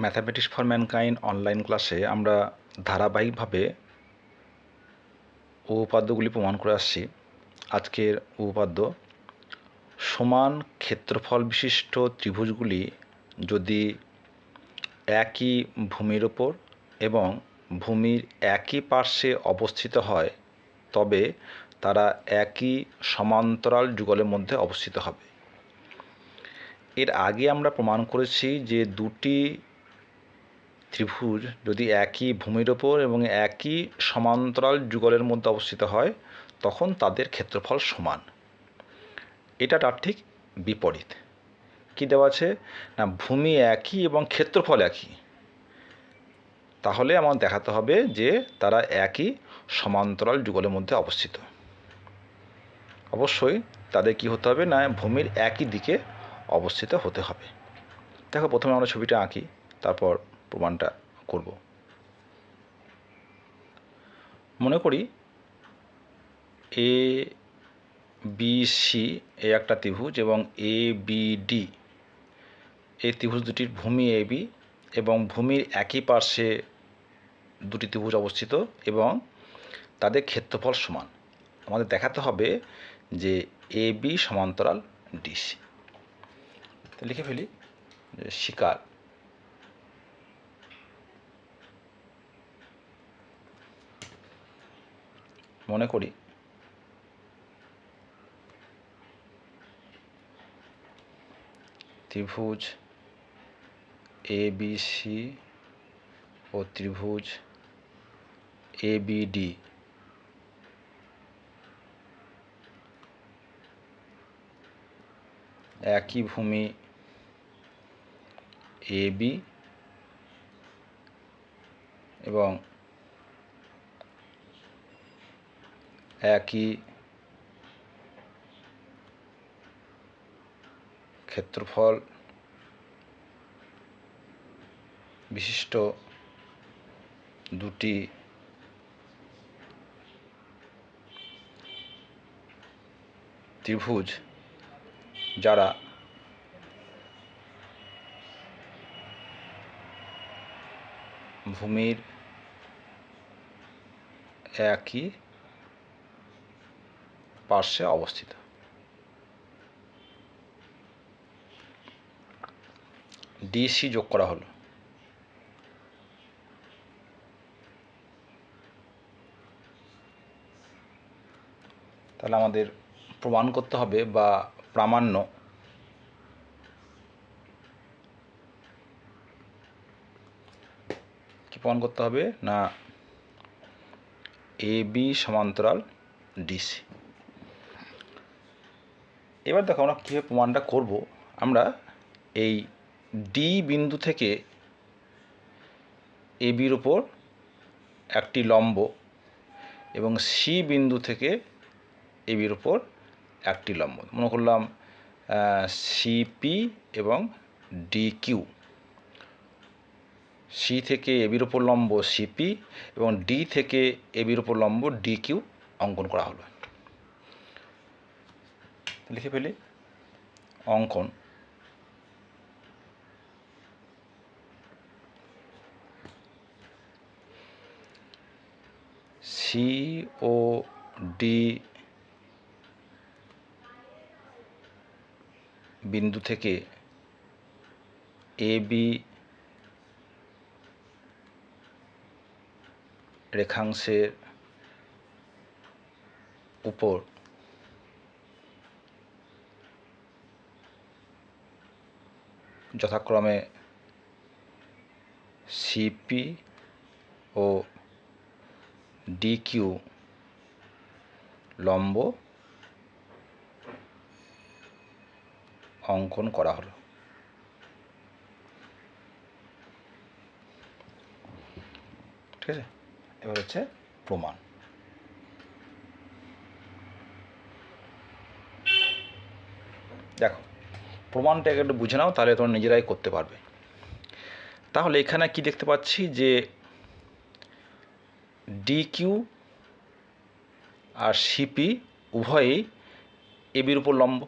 Mathematics for mankind online ক্লাসে আমরা ধারাবাহিকভাবে উপপাদ্যগুলি প্রমাণ করে আসছি। আজকের উপপাদ্য সমান ক্ষেত্রফল বিশিষ্ট ত্রিভুজগুলি যদি একই ভূমির ওপর এবং ভূমির একই পার্শ্বে অবস্থিত হয়, তবে তারা একই সমান্তরাল যুগলের মধ্যে অবস্থিত হবে। এর আগে আমরা প্রমাণ করেছি যে দুটি ত্রিভুজ যদি একই ভূমির ওপর এবং একই সমান্তরাল যুগলের মধ্যে অবস্থিত হয়, তখন তাদের ক্ষেত্রফল সমান। এটা তার ঠিক বিপরীত। কী দেওয়া আছে? না, ভূমি একই এবং ক্ষেত্রফল একই। তাহলে আমার দেখাতে হবে যে তারা একই সমান্তরাল যুগলের মধ্যে অবস্থিত। অবশ্যই তাদের কি হতে হবে? না, ভূমির একই দিকে অবস্থিত হতে হবে। দেখো, প্রথমে আমরা ছবিটা আঁকি, তারপর প্রমাণটা করব। মনে করি এ বি সি এ একটা ত্রিভুজ এবং এ বি ডি এই ত্রিভুজ দুটির ভূমি এ বি এবং ভূমির একই পার্শ্বে দুটি ত্রিভুজ অবস্থিত এবং তাদের ক্ষেত্রফল সমান। আমাদের দেখাতে হবে যে এ বি সমান্তরাল ডিসি লিখে ফেলি শিকার মনে করি। ত্রিভুজ এ বি সি ও ত্রিভুজ এ বি ডি একই ভূমি এ বি এবং একই ক্ষেত্রফল বিশিষ্ট দুটি ত্রিভুজ যারা ভূমির একই পার্শ্বে অবস্থিত। ডিসি যোগ করা হলো। তাহলে আমাদের প্রমাণ করতে হবে বা প্রামাণ্য কি প্রমাণ করতে হবে না এ বি সমান্তরাল ডিসি এবার দেখো আমরা কীভাবে প্রমাণটা করব। আমরা এই ডি বিন্দু থেকে এ বির উপর একটি লম্ব এবং সি বিন্দু থেকে এ বির উপর একটি লম্ব। মনে করলাম সিপি এবং ডি কিউ সি থেকে এবির ওপর লম্ব সিপি এবং ডি থেকে এবির ওপর লম্ব ডি কিউ অঙ্কন করা হলো। লিখে ফেলি। অঙ্কন। সি ও ডি বিন্দু থেকে এ বি রেখাংশের উপর যথাক্রমে সিপি ও ডিকিউ লম্ব অঙ্কন করা হলো। ঠিক আছে? এবার হচ্ছে প্রমাণ। দেখো প্রমাণটাকে একটু বুঝে নাও, তাহলে তোমরা নিজেরাই করতে পারবে। তাহলে এখানে কি দেখতে পাচ্ছি যে ডি কিউ আর সিপি উভয়ই এবির উপর লম্ব।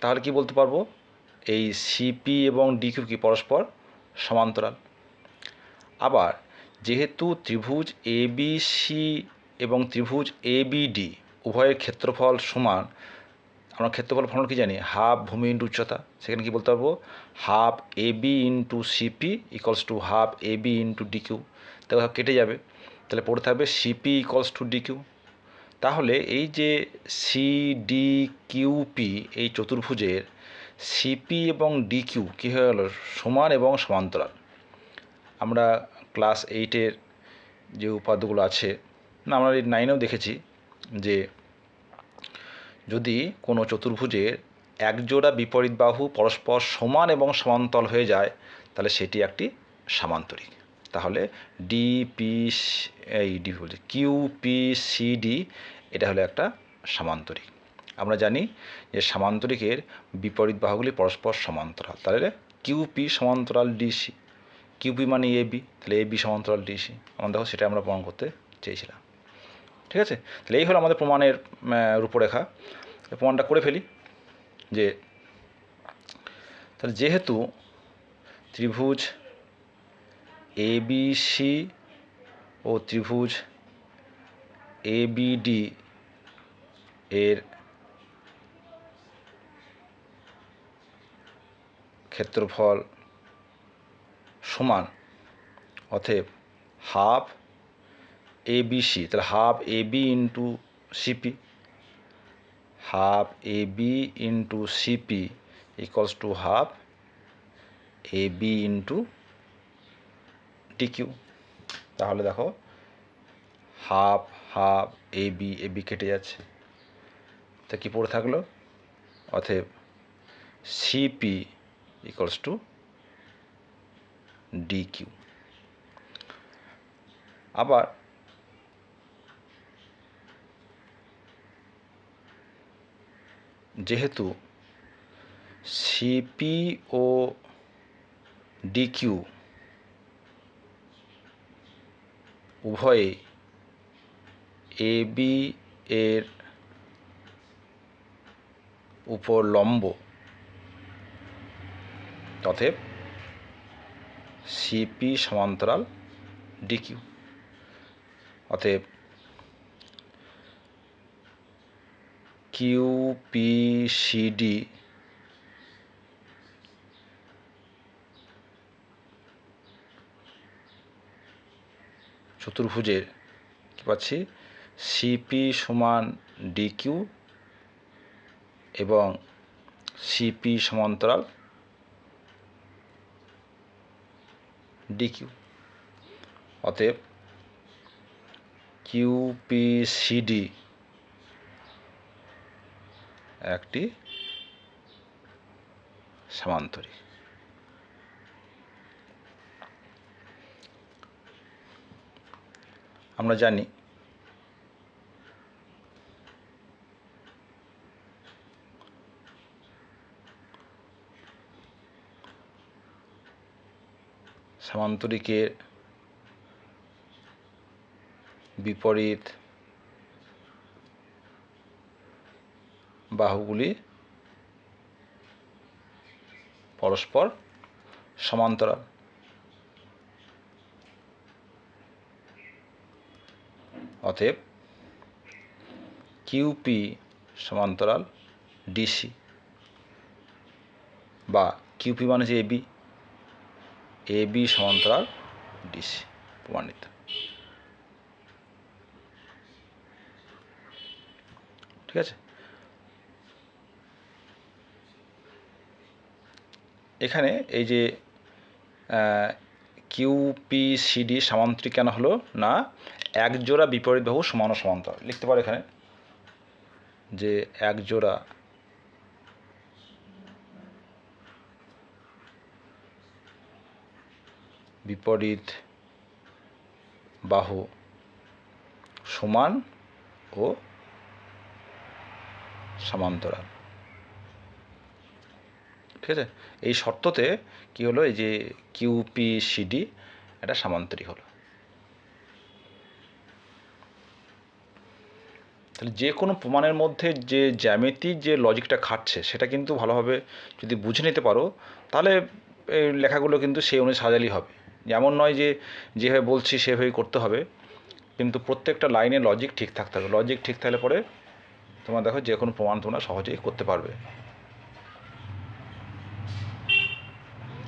তাহলে কি বলতে পারব? এই সিপি এবং ডিকিউ কি পরস্পর সমান্তরাল? আবার যেহেতু ত্রিভুজ এ বি সি এবং ত্রিভুজ এ বি ডি উভয়ের ক্ষেত্রফল সমান আমরা ক্ষেত্রফল ফর্মুলা কি জানি? হাফ ভূমি ইন্টু উচ্চতা। সেখানে কি বলতে পারব? Half A B into CP equals to half A B into DQ তাহলে কেটে যাবে। তাহলে পড়ে থাকবে সিপি ইকলস টু ডিকিউ তাহলে এই যে সি ডি কিউপি এই চতুর্ভুজের সিপি এবং ডিকিউ কী হয়ে গেল? সমান এবং সমান্তরাল। আমরা ক্লাস এইটের যে উপাদ্যগুলো আছে, না, আমরা এই নাইনেও দেখেছি যে যদি কোনো চতুর্ভুজের একজোড়া বিপরীত বাহু পরস্পর সমান এবং সমান্তরাল হয়ে যায়, তাহলে সেটি একটি সামান্তরিক। তাহলে ডিপি এই ডি বলছি ডি এটা হলো একটা সামান্তরিক। আমরা জানি যে সামান্তরিকের বিপরীত বাহুগুলি পরস্পর সমান্তরাল। তাহলে কিউপি সমান্তরাল ডিসি কিউপি মানে এ বি তাহলে এ বি সমান্তরাল ডিসি আমরা দেখো সেটা আমরা প্রমাণ করতে চেয়েছিলাম। ঠিক আছে? তাহলে এই হলো আমাদের প্রমাণের রূপরেখা। প্রমাণটা করে ফেলি যে তাহলে যেহেতু ত্রিভুজ এবিসি ও ত্রিভুজ এবিডি এর ক্ষেত্রফল সমান, অতএব হাফ এ বি সি তাহলে half A B into CP half A B into CP equals to half A B into DQ তাহলে দেখো half half A B A B কেটে যাচ্ছে। তা কী পড়ে থাকল? অতএব সিপি ইকলস টু ডিকিউ আবার যেহেতু সিপি ও ডিকিউ উভয়ে এবি এর উপর লম্ব অতএব সিপি সমান্তরাল ডিকিউ অতএব কিউ পি সি ডি চতুর্ভুজের কী পাচ্ছি? সিপি সমান ডিকিউ এবং সিপি সমান্তরাল ডিকিউ অতএব কিউপিসিডি একটি সামান্তরিক আমরা জানি সামান্তরিকের বিপরীত বাহুগুলি পরস্পর সমান্তরাল। অতএব কিউপি সমান্তরাল ডিসি বা কিউপি মানে যে এবি এ বি সমান্তরাল ডিসি প্রমাণিত। ঠিক আছে? এখানে এই যে কিউপিসিডি সামান্তরিক কেন হলো না, এক জোড়া বিপরীত বাহু সমান ও সমান্তরাল। লিখতে পারো এখানে? যে এক জোড়া বিপরীত বাহু সমান ও সমান্তরাল। ঠিক আছে? এই শর্ততে কি হলো? এই যে কিউপিসিডি এটা সামান্তরিক হলো। তাহলে যে কোনো প্রমাণের মধ্যে যে জ্যামিতি যে লজিকটা খাটছে সেটা কিন্তু ভালোভাবে যদি বুঝে নিতে পারো, তাহলে এই লেখাগুলো কিন্তু সেই অনুযায়ী সাজালেই হবে। যেমন নয় যে যেভাবে বলছি সেভাবেই করতে হবে, কিন্তু প্রত্যেকটা লাইনে লজিক ঠিক থাকতে হবে। লজিক ঠিক থাকলে পরে তোমার দেখো যে কোনো প্রমাণ তোমরা সহজেই করতে পারবে।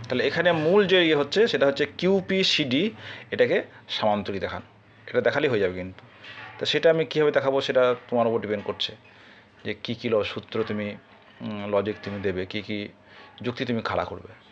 তাহলে এখানে মূল যে ইয়ে হচ্ছে, সেটা হচ্ছে কিউপিসিডি এটাকে সামান্তরিক দেখান। এটা দেখালেই হয়ে যাবে কিন্তু। তো সেটা আমি কীভাবে দেখাবো সেটা তোমার উপর ডিপেন্ড করছে। যে কী কী সূত্র তুমি লজিক তুমি দেবে, কী কী যুক্তি তুমি খাড়া করবে।